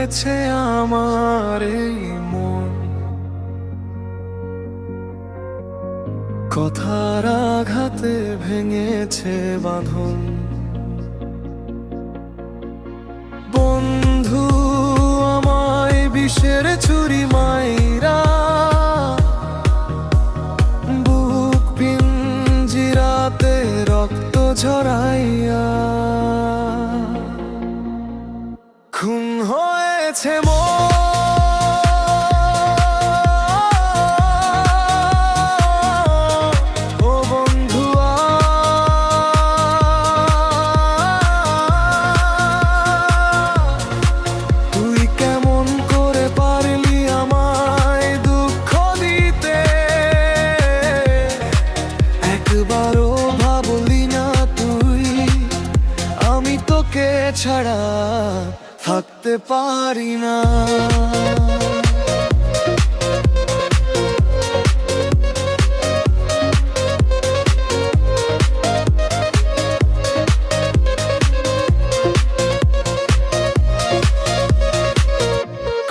হয়েছে আমার এই মন। কথার আঘাতে ভেঙেছে বাঁধন। বন্ধু, আমায় বিষের ছুরি মাইরা, বুক পিঞ্জিরাতে রক্ত ঝরাইয়া হয়েছে একবারও ভাবলি না তুই আমি তোকে ছাড়া থাকতে পারি না।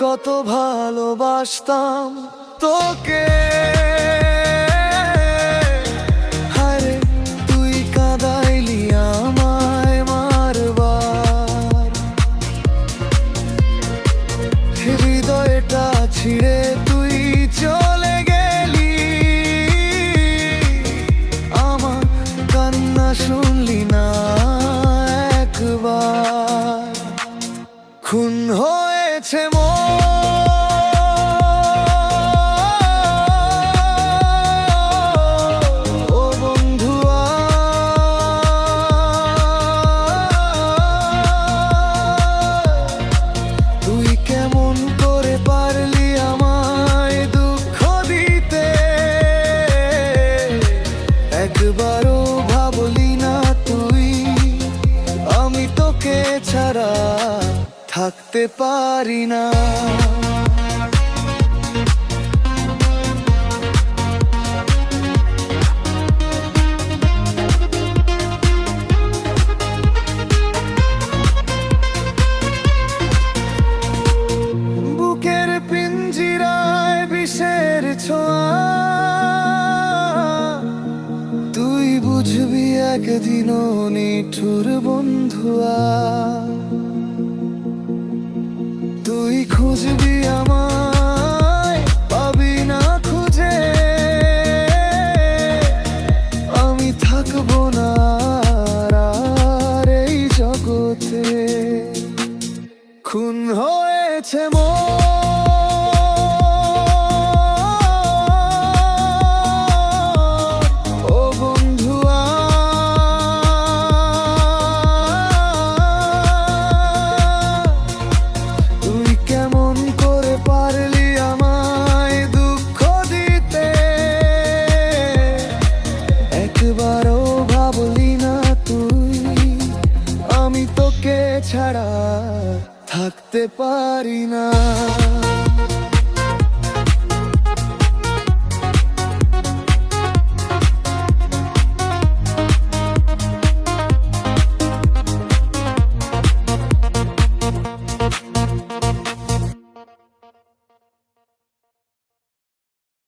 কত ভালোবাসতাম তোকে। ছিঁড়ে তুই চলে গেলি। আমার কান্না শুনলি না একবার। খুন হয়েছে মন। থাকতে পারি না। বুকের পিঞ্জিরায় বিষের ছোঁয়া। তুই বুঝবি একদিন নিঠুর বন্ধুয়া। খুঁজবি আমায় পাবি না খুঁজে। আমি থাকব না খুন হয়েছে মন। ছাড়া থাকতে পারি না।